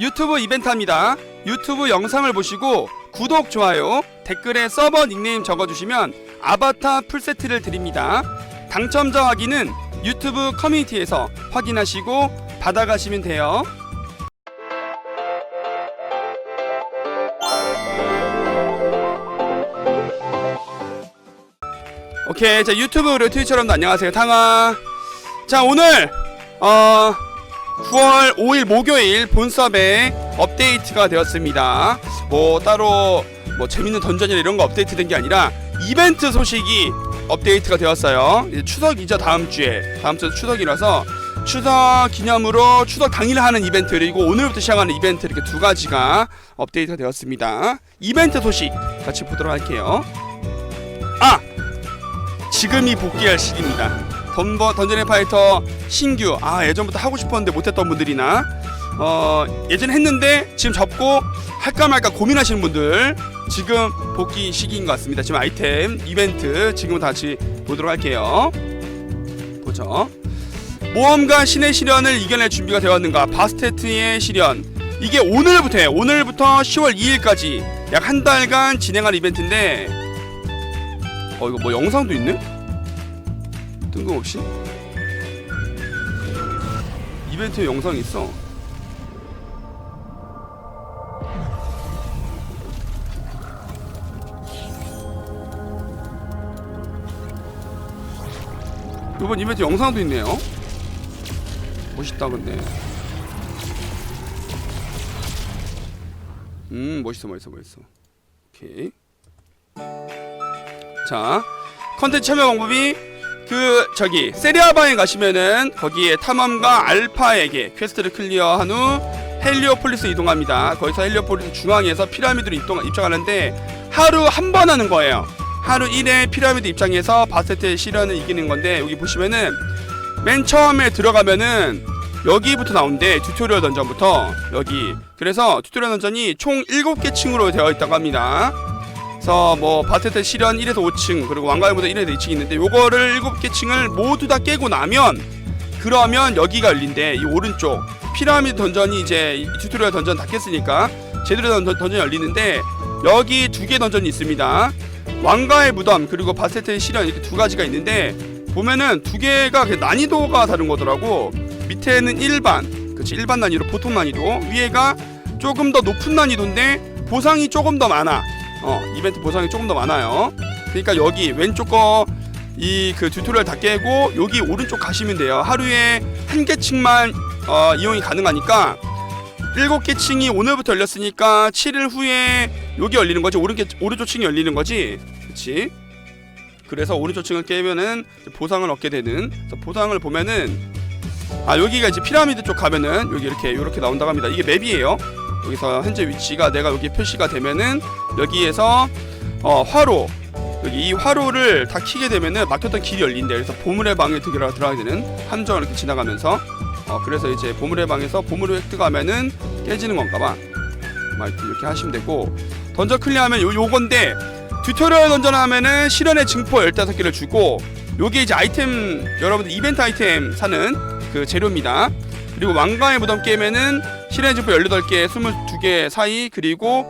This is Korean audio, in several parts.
유튜브 이벤트입니다. 유튜브 영상을 보시고 구독, 좋아요, 댓글에 서버 닉네임 적어주시면 아바타 풀세트를 드립니다. 당첨자 확인은 유튜브 커뮤니티에서 확인하시고 받아가시면 돼요. 오케이, 자 유튜브 그리고 여러분들 안녕하세요, 탕아. 자 오늘 어 9월 5일 목요일 본섭에 업데이트가 되었습니다. 뭐 따로 뭐 재밌는 던전이나 이런 거 업데이트된 게 아니라 이벤트 소식이 업데이트가 되었어요. 추석이죠 다음 주에 다음 주 추석이라서 추석 기념으로 추석 당일 하는 이벤트 그리고 오늘부터 시작하는 이벤트 이렇게 두 가지가 업데이트가 되었습니다. 이벤트 소식 같이 보도록 할게요. 아 지금이 복귀할 시기입니다. 던버 던전의 파이터 신규 아 예전부터 하고 싶었는데 못했던 분들이나 어 예전에 했는데 지금 접고 할까 말까 고민하시는 분들 지금 복귀 시기인 것 같습니다. 지금 아이템 이벤트 지금 다시 보도록 할게요. 보죠. 모험가 신의 시련을 이겨낼 준비가 되었는가? 바스테트의 시련. 이게 오늘부터예요. 오늘부터 10월 2일까지 약 한 달간 진행할 이벤트인데 어 이거 뭐 영상도 있네? 뜬금없이 이벤트 영상이 있어. 이번 이벤트 영상도 있네요. 멋있다 근데. 음 멋있어 멋있어 멋있어. 오케이. 자 컨텐츠 참여 방법이 그 저기 세리아방에 가시면은 거기에 탐험가 알파에게 퀘스트를 클리어한 후 헬리오폴리스 이동합니다. 거기서 헬리오폴리스 중앙에서 피라미드로 입동, 입장하는데 하루 한 번 하는 거예요. 하루 1회 피라미드 입장에서 바세트의 시련을 이기는 건데 여기 보시면은 맨 처음에 들어가면은 여기부터 나온대 튜토리얼 던전부터 여기 그래서 튜토리얼 던전이 총 7개 층으로 되어 있다고 합니다. 그래서 뭐 바테트 시련 1에서 5층 그리고 왕가의 무대 1에서 2층이 있는데 요거를 7개 층을 모두 다 깨고 나면 그러면 여기가 열린대. 이 오른쪽. 피라미드 던전이 이제 이 튜토리얼 던전 다 깼으니까 제대로 던, 던전이 열리는데 여기 두 개 던전이 있습니다. 왕가의 무덤 그리고 바세트의 시련 이렇게 두 가지가 있는데 보면은 두 개가 그 난이도가 다른 거더라고. 밑에는 일반 그치 일반 난이도 보통 난이도. 위에가 조금 더 높은 난이도인데 보상이 조금 더 많아 어 이벤트 보상이 조금 더 많아요. 그러니까 여기 왼쪽 거 이 그 튜토리얼 다 깨고 여기 오른쪽 가시면 돼요. 하루에 한개 층만 어, 이용이 가능하니까 일곱 개 층이 오늘부터 열렸으니까 7일 후에 여기 열리는 거지 오른쪽 오른쪽 층이 열리는 거지. 그렇지 그래서 오른쪽 층을 깨면은 보상을 얻게 되는 보상을 보면은 아 여기가 이제 피라미드 쪽 가면은 여기 이렇게 이렇게 나온다고 합니다. 이게 맵이에요 여기서 현재 위치가 내가 여기 표시가 되면은 여기에서 어 화로 여기 이 화로를 다 키게 되면은 막혔던 길이 열린대 그래서 보물의 방에 들어가 들어가게 되는 함정을 이렇게 지나가면서 어 그래서 이제 보물의 방에서 보물을 획득하면은 깨지는 건가봐. 막 이렇게 하시면 되고 던전 클리어하면 요 요건데 튜토리얼 던전 하면은 실현의 증포 15개를 주고 요게 이제 아이템 여러분들 이벤트 아이템 사는 그 재료입니다. 그리고 왕가의 무덤 게임에는 실현의 증포 18개 22개 사이 그리고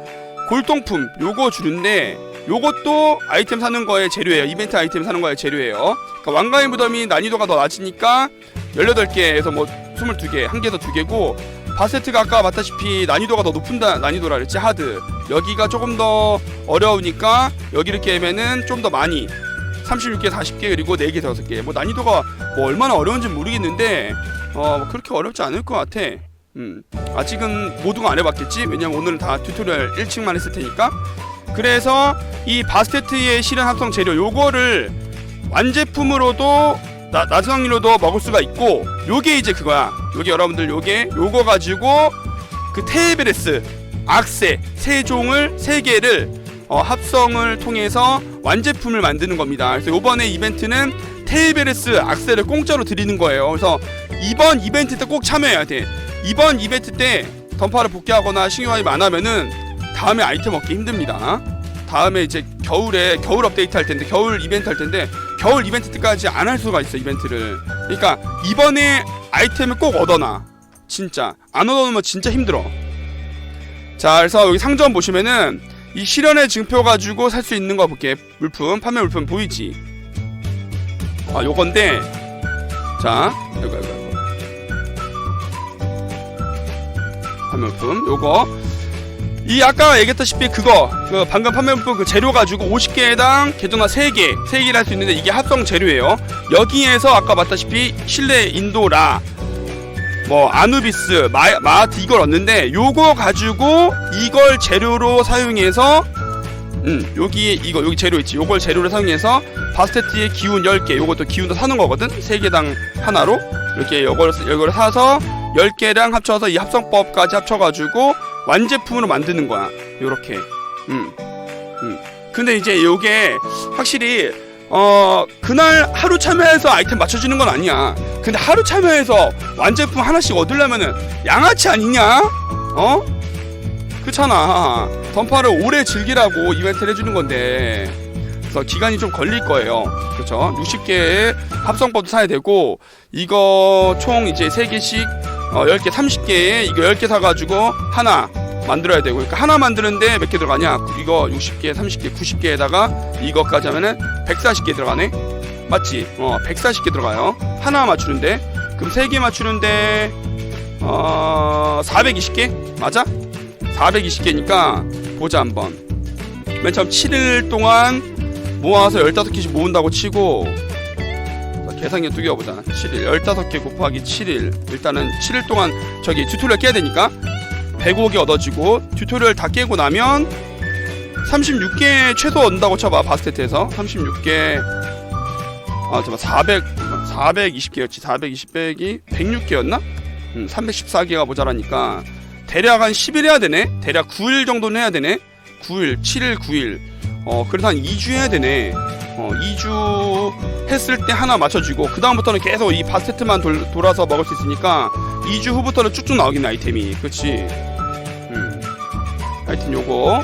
골동품 요거 주는데 요것도 아이템 사는 거에 재료예요. 이벤트 아이템 사는 거에 재료예요. 그러니까 왕가의 무덤이 난이도가 더 낮으니까 18개에서 뭐 22개 한개더두 개고 바세트가 아까 봤다시피 난이도가 더 높은 다, 난이도라 그랬지 하드. 여기가 조금 더 어려우니까 여기 이렇게 하면은 좀 더 많이 36개 40개 그리고 4개 5개. 뭐 난이도가 뭐 얼마나 어려운지 모르겠는데 어뭐 그렇게 어렵지 않을 것 같아 음 아직은 모두가 안 해봤겠지? 왜냐면 오늘은 다 튜토리얼 1층만 했을 테니까. 그래서 이 바스테트의 실현 합성 재료 요거를 완제품으로도 나, 확률로도 먹을 수가 있고 요게 이제 그거야. 요게 여러분들 요게 요거 가지고 그 테이베레스 악세 세 종을 세 개를 어, 합성을 통해서 완제품을 만드는 겁니다. 그래서 요번에 이벤트는 테이베레스 악세를 공짜로 드리는 거예요. 그래서 이번 이벤트 때 꼭 참여해야 돼 이번 이벤트 때 던파를 복귀하거나 신규화입 안 하면은 다음에 아이템 얻기 힘듭니다 다음에 이제 겨울에 겨울 업데이트 할 텐데 겨울 이벤트 할 텐데 겨울 이벤트 때까지 안 할 수가 있어 이벤트를 그러니까 이번에 아이템을 꼭 얻어놔 진짜 안 얻어놓으면 진짜 힘들어 자, 그래서 여기 상점 보시면은 이 실현의 증표 가지고 살 수 있는 거 볼게. 물품, 판매 물품 보이지? 아, 요건데. 자, 이거, 이거, 판매 물품, 요거. 이 아까 얘기했다시피 그거 그 방금 판매품 그 재료 가지고 50개당 개정화 3개 3개를 할 수 있는데 이게 합성 재료예요. 여기에서 아까 봤다시피 실내 인도라 뭐 아누비스 마, 마하트 이걸 얻는데 요거 가지고 이걸 재료로 사용해서 음 여기 이거 여기 재료 있지. 요걸 재료로 사용해서 바스테트의 기운 10개 요것도 기운도 사는 거거든? 3개당 하나로? 이렇게 요걸 요걸 사서 10개랑 합쳐서 이 합성법까지 합쳐가지고 완제품으로 만드는 거야. 요렇게. 음. 음. 근데 이제 요게 확실히 어 그날 하루 참여해서 아이템 맞춰주는 건 아니야. 근데 하루 참여해서 완제품 하나씩 얻으려면은 양아치 아니냐? 어? 그렇잖아. 던파를 오래 즐기라고 이벤트를 해주는 건데. 그래서 기간이 좀 걸릴 거예요. 그렇죠? 60개의 합성법도 사야 되고 이거 총 이제 3개씩 어, 10개, 30개에 이거 10개 사가지고 하나 만들어야 되고 그러니까 하나 만드는데 몇 개 들어가냐 이거 60개, 30개, 90개에다가 이거까지 하면은 140개 들어가네 맞지? 어 140개 들어가요 하나 맞추는데 그럼 3개 맞추는데 어 420개? 맞아? 420개니까 보자 한번 맨 처음 7일 동안 모아서 15개씩 모은다고 치고 자, 계산기 두개 보자. 7일. 15개 곱하기 7일. 일단은 7일 동안 저기 튜토리얼 깨야 되니까 105개 얻어지고 튜토리얼 다 깨고 나면 36개 최소 얻는다고 쳐봐 바스테트에서. 36개. 아 잠깐 400 420개였지. 420 빼기 106개였나? 음, 314개가 모자라니까. 대략 한 10일 해야 되네? 대략 9일 정도는 해야 되네? 9일 7일 9일 어 그래서 한 2주 해야 되네. 어 2주 했을 때 하나 맞춰주고 그 다음부터는 계속 이 바스테트만 돌, 돌아서 먹을 수 있으니까 2주 후부터는 쭉쭉 나오겠네 아이템이. 그치 음. 하여튼 요거.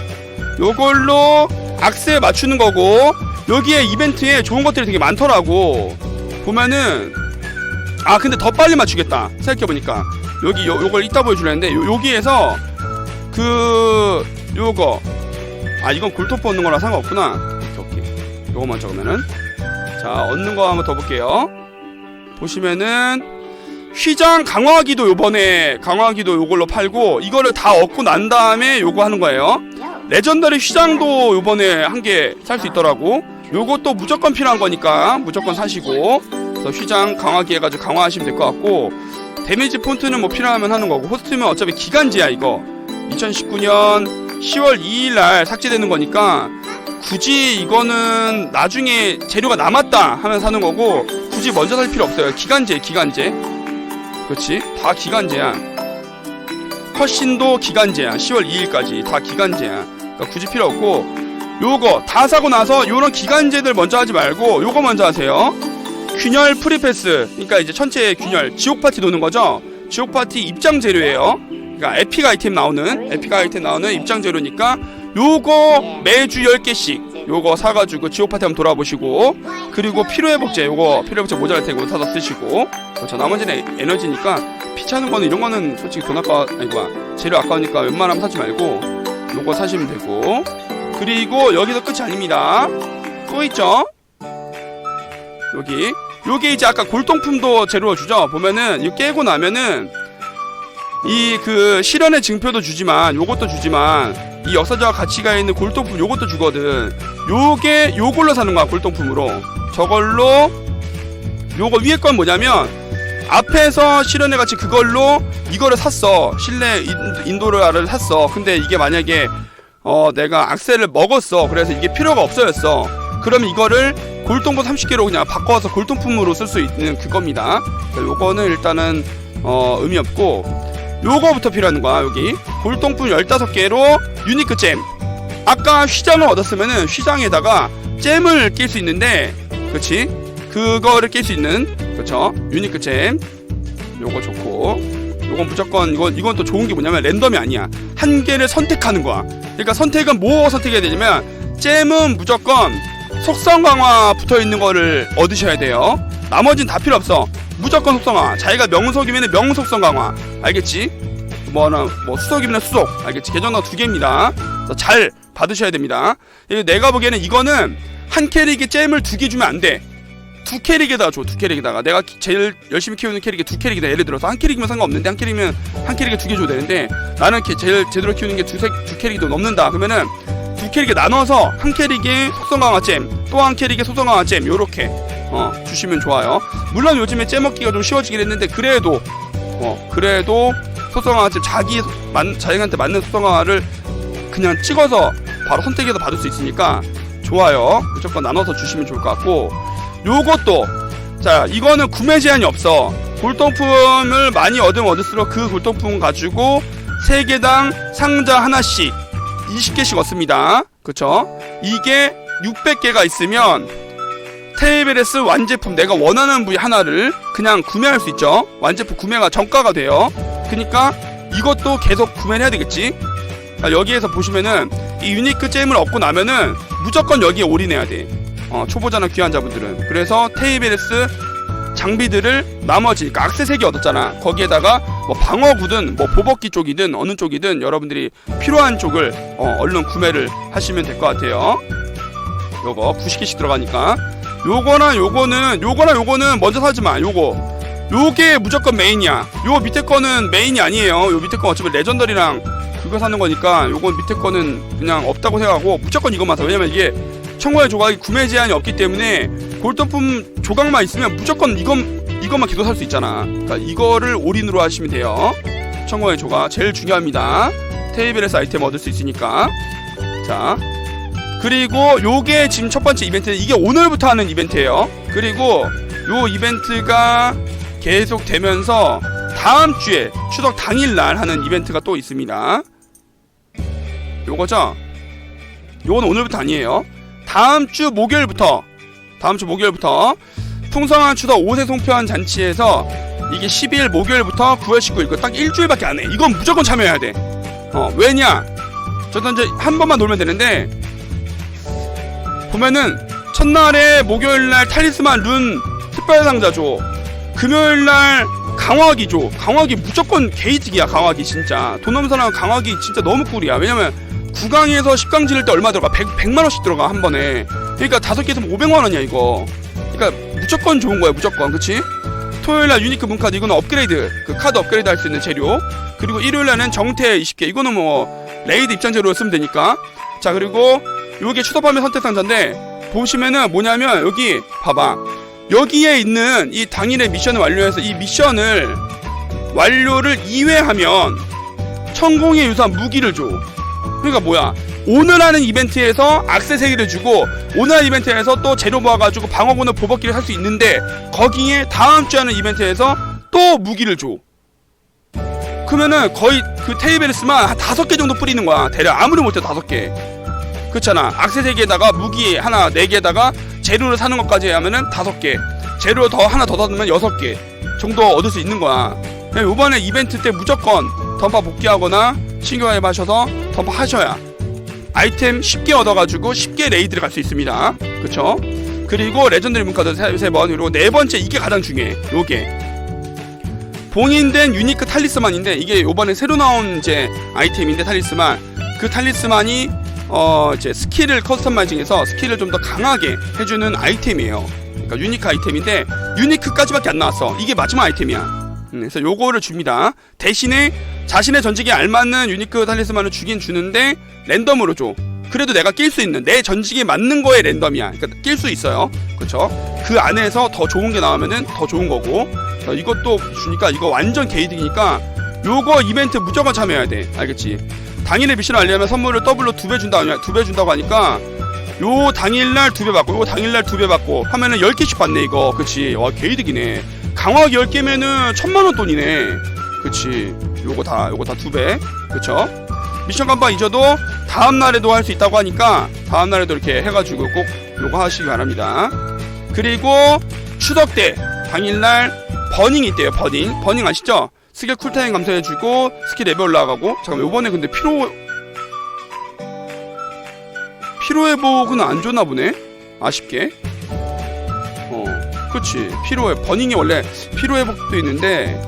요걸로 악세 맞추는 거고 여기에 이벤트에 좋은 것들이 되게 많더라고. 보면은 아 근데 더 빨리 맞추겠다. 생각해보니까. 여기 요, 요걸 이따 보여주려는데 요, 여기에서 그 요거 아 이건 골토프 얻는 거랑 상관없구나. 오케이 오케이. 요거만 적으면은. 자 얻는 거 한번 더 볼게요. 보시면은 휘장 강화기도 요번에 강화기도 요걸로 팔고 이거를 다 얻고 난 다음에 요거 하는 거예요. 레전더리 휘장도 요번에 한 개 살 수 있더라고. 요것도 무조건 필요한 거니까 무조건 사시고. 그래서 휘장 강화기 해가지고 강화하시면 될 것 같고 데미지 폰트는 뭐 필요하면 하는 거고 호스트면 어차피 기간제야 이거. 2019년 10월 2일 날 삭제되는 거니까 굳이 이거는 나중에 재료가 남았다 하면 사는 거고 굳이 먼저 살 필요 없어요. 기간제 기간제. 그렇지? 다 기간제야. 컷신도 기간제야. 10월 2일까지 다 기간제야. 그러니까 굳이 필요 없고 요거 다 사고 나서 요런 기간제들 먼저 하지 말고 요거 먼저 하세요. 균열 프리패스. 그러니까 이제 전체 균열 지옥 파티 노는 거죠? 지옥 파티 입장 재료예요 그러니까 에픽 아이템 나오는 에픽 아이템 나오는 입장 재료니까 요거 매주 10개씩 요거 사가지고 지옥 파티 한번 돌아보시고 그리고 피로회복제 요거 피로회복제 모자랄 테고 사서 쓰시고. 그렇죠 나머지는 에너지니까 피 차는 거는 이런 거는 솔직히 돈 아까 아니 뭐야. 재료 아까우니까 웬만하면 사지 말고 요거 사시면 되고. 그리고 여기서 끝이 아닙니다. 또 있죠? 여기. 요게 이제 아까 골동품도 재료로 주죠? 보면은 이거 깨고 나면은 이 그 실현의 증표도 주지만 요것도 주지만 이 역사적 가치가 있는 골동품 요것도 주거든. 요게 요걸로 사는 거야 골동품으로. 저걸로 요거 위에 건 뭐냐면 앞에서 실현의 가치 그걸로 이거를 샀어. 실내 인- 인도라를 샀어. 근데 이게 만약에 어 내가 악셀을 먹었어. 그래서 이게 필요가 없어졌어. 그러면 이거를 골동품 30개로 그냥 바꿔서 골동품으로 쓸 수 있는 그겁니다. 그래서 요거는 일단은 어 의미 없고 요거부터 필요한 거야 여기. 골동품 15개로 유니크 잼. 아까 휘장을 얻었으면은 휘장에다가 잼을 낄 수 있는데 그렇지 그거를 낄 수 있는 그렇죠 유니크 잼. 요거 좋고. 요건 무조건 이건 이건 또 좋은 게 뭐냐면 랜덤이 아니야. 한 개를 선택하는 거야. 그러니까 선택은 뭐 선택해야 되냐면 잼은 무조건 속성 강화 붙어 있는 거를 얻으셔야 돼요. 나머지는 다 필요 없어 무조건 속성 강화. 자기가 명속이면 명속성 강화. 알겠지? 뭐 하나 뭐 수석이면 수석. 알겠지? 계정당 두 개입니다. 잘 받으셔야 됩니다. 내가 보기에는 이거는 한 캐릭에 잼을 두 개 주면 안 돼 두 캐릭에다가 줘두 캐릭에다가. 내가 기- 제일 열심히 키우는 캐릭에 두 캐릭이다. 예를 들어서 한 캐릭이면 상관없는데 한 캐릭이면 한 캐릭에 두 개 줘야 되는데 나는 게 제일 제대로 키우는 게두 캐릭이 더 넘는다. 그러면은 두 캐릭에 나눠서 한 캐릭에 속성 강화 잼 또 한 캐릭에 속성 강화 잼 요렇게 어 주시면 좋아요. 물론 요즘에 잼 먹기가 좀 쉬워지긴 했는데 그래도 어 그래도 소성화 집 자기 만 자기한테 맞는 소성화를 그냥 찍어서 바로 선택해서 받을 수 있으니까 좋아요. 무조건 나눠서 주시면 좋을 것 같고. 요것도 자 이거는 구매 제한이 없어. 골동품을 많이 얻으면 얻을수록 그 골동품 가지고 세개당 상자 하나씩 20개씩 얻습니다. 그쵸? 이게 600개가 있으면 테이블에스 완제품 내가 원하는 부위 하나를 그냥 구매할 수 있죠? 완제품 구매가 정가가 돼요. 그니까 이것도 계속 구매를 해야 되겠지? 자, 여기에서 보시면은 이 유니크 잼을 얻고 나면은 무조건 여기에 올인해야 돼. 어, 초보자나 귀환자분들은. 그래서 테이블에스 장비들을 나머지 그러니까 악세색이 얻었잖아. 거기에다가 뭐 방어구든 뭐 보복기 쪽이든 어느 쪽이든 여러분들이 필요한 쪽을 어, 얼른 구매를 하시면 될 것 같아요. 요거 90개씩 들어가니까 요거나 요거는 요거나 요거는 먼저 사지마 요거. 요게 무조건 메인이야. 요 밑에 거는 메인이 아니에요. 요 밑에 거 어차피 레전더리랑 그거 사는 거니까 요거 밑에 거는 그냥 없다고 생각하고 무조건 이것만 사. 왜냐면 이게 청구의 조각이 구매 제한이 없기 때문에 골동품 조각만 있으면 무조건 이건 이것만 계속 살 수 있잖아. 그러니까 이거를 올인으로 하시면 돼요. 청구의 조각 제일 중요합니다. 테이블에서 아이템 얻을 수 있으니까. 자 그리고 요게 지금 첫 번째 이벤트 이게 오늘부터 하는 이벤트예요. 그리고 요 이벤트가 계속 되면서 다음 주에 추석 당일날 하는 이벤트가 또 있습니다. 요거죠? 요건 오늘부터 아니에요. 다음 주 목요일부터 다음 주 목요일부터 풍성한 추석 5세 송편 잔치에서 이게 12일 목요일부터 9월 19일 이거 딱 일주일밖에 안 해. 이건 무조건 참여해야 돼. 어 왜냐? 저도 이제 한 번만 놀면 되는데 보면은 첫날에 목요일날 탈리스만 룬 특별 상자 줘 금요일날 강화기 줘 강화기 무조건 게이득이야 강화기 진짜. 돈 없는 사람은 강화기 진짜 너무 꿀이야. 왜냐면 9강에서 10강 지를 때 얼마 들어가? 100, 100 만 원씩 들어가 한 번에. 그러니까 다섯 개 있으면 500만 원이야 이거. 그러니까 무조건 좋은 거야 무조건. 그치? 토요일날 유니크 문카드 이거는 업그레이드. 그 카드 업그레이드 할 수 있는 재료. 그리고 일요일날은 정태 20개. 이거는 뭐 레이드 입장 재료로 쓰면 되니까. 자 그리고 요게 추석밤의 선택 상자인데 보시면은 뭐냐면 여기 봐봐. 여기에 있는 이 당일의 미션을 완료해서 이 미션을 완료를 2회 하면 천공의 유산 무기를 줘. 그러니까 뭐야? 오늘 하는 이벤트에서 악세 세기를 주고 오늘 이벤트에서 또 재료 모아가지고 방어구나 보복기를 살수 있는데 거기에 다음 주에 하는 이벤트에서 또 무기를 줘. 그러면은 거의 그 테이블스만 한 다섯 개 정도 뿌리는 거야 대략. 아무리 못해도 다섯 개 그렇잖아. 악세 세개에다가 무기 하나 네 개에다가 재료를 사는 것까지 하면은 다섯 개. 재료 더 하나 더 넣으면 여섯 개 정도 얻을 수 있는 거야. 요번에 이벤트 때 무조건 던파 복귀하거나 신규 가입하셔서 던파 하셔야 아이템 쉽게 얻어가지고 쉽게 레이드를 갈 수 있습니다. 그쵸? 그리고 레전드리 문카드 세, 세 번, 그리고 네 번째 이게 가장 중요해. 요게. 봉인된 유니크 탈리스만인데 이게 요번에 새로 나온 이제 아이템인데 탈리스만. 그 탈리스만이 어 이제 스킬을 커스터마이징해서 스킬을 좀 더 강하게 해주는 아이템이에요. 그러니까 유니크 아이템인데 유니크까지밖에 안 나왔어. 이게 마지막 아이템이야. 음, 그래서 요거를 줍니다. 대신에 자신의 전직에 알맞는 유니크 탈리스만을 주긴 주는데 랜덤으로 줘. 그래도 내가 낄 수 있는 내 전직에 맞는 거에 랜덤이야. 그러니까 낄 수 있어요. 그렇죠? 그 안에서 더 좋은 게 나오면은 더 좋은 거고. 자, 이것도 주니까 이거 완전 개이득이니까 요거 이벤트 무조건 참여해야 돼. 알겠지? 당일에 미션을 알려면 선물을 더블로 두 배 준다 두 배 준다고 하니까 요 당일날 두 배 받고 요 당일날 두 배 받고 하면은 10개씩 받네 이거. 그치? 와 개이득이네. 강화기 10개면은 천만 원 돈이네. 그치? 요거 다 요거 다 두 배. 그쵸? 미션 간판 잊어도 다음 날에도 할 수 있다고 하니까 다음 날에도 이렇게 해가지고 꼭 요거 하시기 바랍니다. 그리고 추석 때 당일날 버닝이 있대요 버닝. 버닝 아시죠? 스킬 쿨타임 감소해주고 스킬 레벨 올라가고. 잠깐만 요번에 근데 피로 피로 회복은 안 좋나 보네. 아쉽게. 어 그치. 피로 회 버닝이 원래 피로 회복도 있는데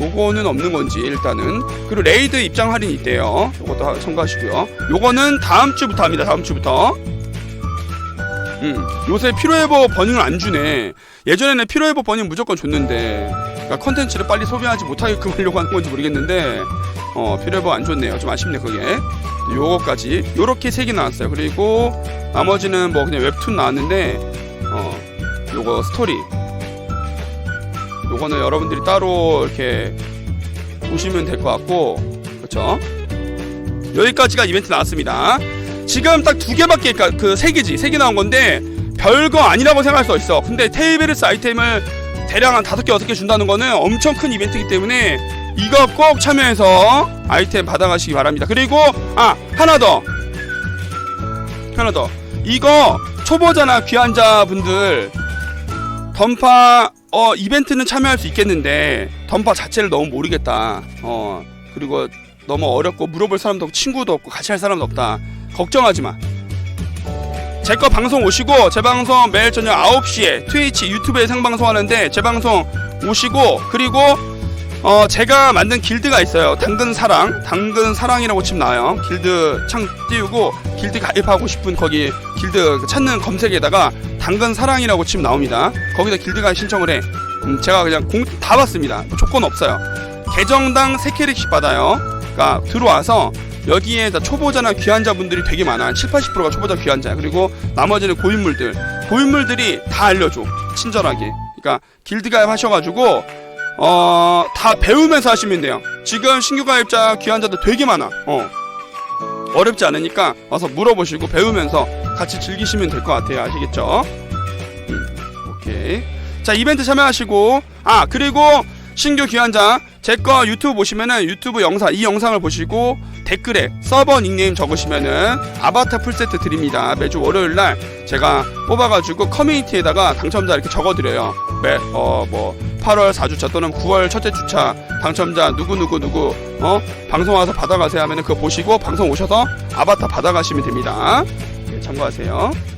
요거는 없는 건지 일단은. 그리고 레이드 입장 할인 있대요. 요것도 하- 참고하시고요. 요거는 다음 주부터 합니다. 다음 주부터. 음 요새 피로 회복 버닝을 안 주네. 예전에는 피로 회복 버닝 무조건 줬는데 그러니까 컨텐츠를 빨리 소비하지 못하게끔 하려고 하는 건지 모르겠는데 어 피로회복 안 줬네요. 좀 아쉽네 그게. 요거까지. 요렇게 세 개 나왔어요. 그리고 나머지는 뭐 그냥 웹툰 나왔는데 어 요거 스토리. 요거는 여러분들이 따로 이렇게 보시면 될 것 같고 그렇죠 여기까지가 이벤트 나왔습니다. 지금 딱 두 개밖에 그러니까 그세 개지. 세 개 나온 건데 별거 아니라고 생각할 수 있어. 근데 테이베르스 아이템을 대략 한 다섯 개 여섯 개 준다는 거는 엄청 큰 이벤트이기 때문에 이거 꼭 참여해서 아이템 받아가시기 바랍니다. 그리고 아 하나 더. 하나 더. 이거 초보자나 귀환자분들 던파 어 이벤트는 참여할 수 있겠는데 던파 자체를 너무 모르겠다. 어 그리고 너무 어렵고 물어볼 사람도 없고 친구도 없고 같이 할 사람도 없다. 걱정하지 마. 제 거 방송 오시고 제 방송 매일 저녁 9시에 트위치 유튜브에 생방송 하는데 제 방송 오시고 그리고 어 제가 만든 길드가 있어요. 당근 사랑, 당근 사랑이라고 치면 나와요. 길드 창 띄우고 길드 가입하고 싶은 거기 길드 찾는 검색에다가 당근 사랑이라고 치면 나옵니다. 거기다 길드 가입 신청을 해. 음, 제가 그냥 공 다 받습니다. 조건 없어요. 계정당 3캐릭씩 받아요. 그러니까 들어와서 여기에 다 초보자나 귀환자분들이 되게 많아. 한 7, 80%가 초보자 귀환자야. 그리고 나머지는 고인물들. 고인물들이 다 알려줘. 친절하게. 그러니까 길드 가입 하셔가지고 어, 다 배우면서 하시면 돼요. 지금 신규 가입자 귀환자들 되게 많아. 어. 어렵지 않으니까 와서 물어보시고 배우면서 같이 즐기시면 될 것 같아요. 아시겠죠? 음, 오케이. 자, 이벤트 참여하시고 아, 그리고 신규 귀환자 제 거 유튜브 보시면은 유튜브 영상 이 영상을 보시고 댓글에 서버 닉네임 적으시면은 아바타 풀세트 드립니다. 매주 월요일 날 제가 뽑아가지고 커뮤니티에다가 당첨자 이렇게 적어드려요. 매, 어, 뭐, 8월 4주차 또는 9월 첫째 주차 당첨자 누구 누구 누구, 어, 방송 와서 받아가세요 하면은 그거 보시고 방송 오셔서 아바타 받아가시면 됩니다. 네, 참고하세요.